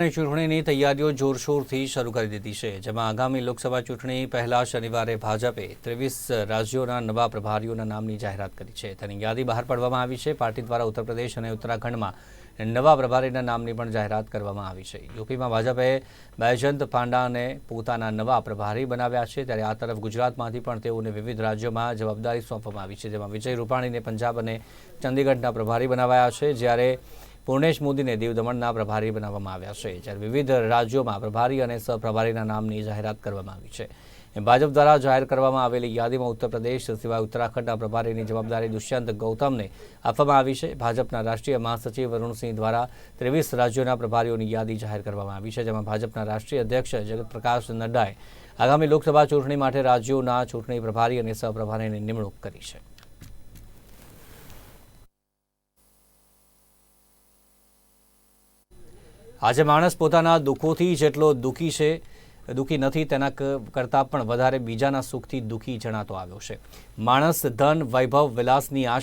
ચૂંટણીની તૈયારીઓ જોરશોરથી શરૂ કરી દીધી છે, જેમાં આગામી લોકસભા ચૂંટણી પહેલા શનિવારે ભાજપે ત્રેવીસ રાજ્યોના નવા પ્રભારીઓના નામની જાહેરાત કરી છે. તેની યાદી બહાર પાડવામાં આવી છે. પાર્ટી દ્વારા ઉત્તર પ્રદેશ અને ઉત્તરાખંડમાં નવા પ્રભારીના નામની પણ જાહેરાત કરવામાં આવી છે. યુપીમાં ભાજપે બૈજંત પાંડાને પોતાના નવા પ્રભારી બનાવ્યા છે. ત્યારે આ તરફ ગુજરાતમાંથી પણ તેઓને વિવિધ રાજ્યોમાં જવાબદારી સોંપવામાં આવી છે, જેમાં વિજય રૂપાણીને પંજાબ અને ચંદીગઢના પ્રભારી બનાવાયા છે. જ્યારે પૂર્ણેશ મોદીને દીવ દમણના પ્રભારી બનાવવામાં આવ્યા છે, જ્યારે વિવિધ રાજ્યોમાં પ્રભારી અને સહપ્રભારીના નામની જાહેરાત કરવામાં આવી છે. ભાજપ દ્વારા જાહેર કરવામાં આવેલી યાદીમાં ઉત્તર પ્રદેશ સિવાય ઉત્તરાખંડના પ્રભારીની જવાબદારી દુષ્યંત ગૌતમને આપવામાં આવી છે. ભાજપના રાષ્ટ્રીય મહાસચિવ વરુણસિંહ દ્વારા ત્રેવીસ રાજ્યોના પ્રભારીઓની યાદી જાહેર કરવામાં આવી છે, જેમાં ભાજપના રાષ્ટ્રીય અધ્યક્ષ જગત પ્રકાશ નડ્ડાએ આગામી લોકસભા ચૂંટણી માટે રાજ્યોના ચૂંટણી પ્રભારી અને સહપ્રભારીની નિમણૂક કરી છે. આજે માણસ પોતાના દુઃખોથી જેટલો દુઃખી છે, દુઃખી નથી, તેના કરતાં પણ વધારે બીજાના સુખથી દુઃખી જણાતો આવ્યો છે. માણસ, ધન, વૈભવ, વિલાસની આશા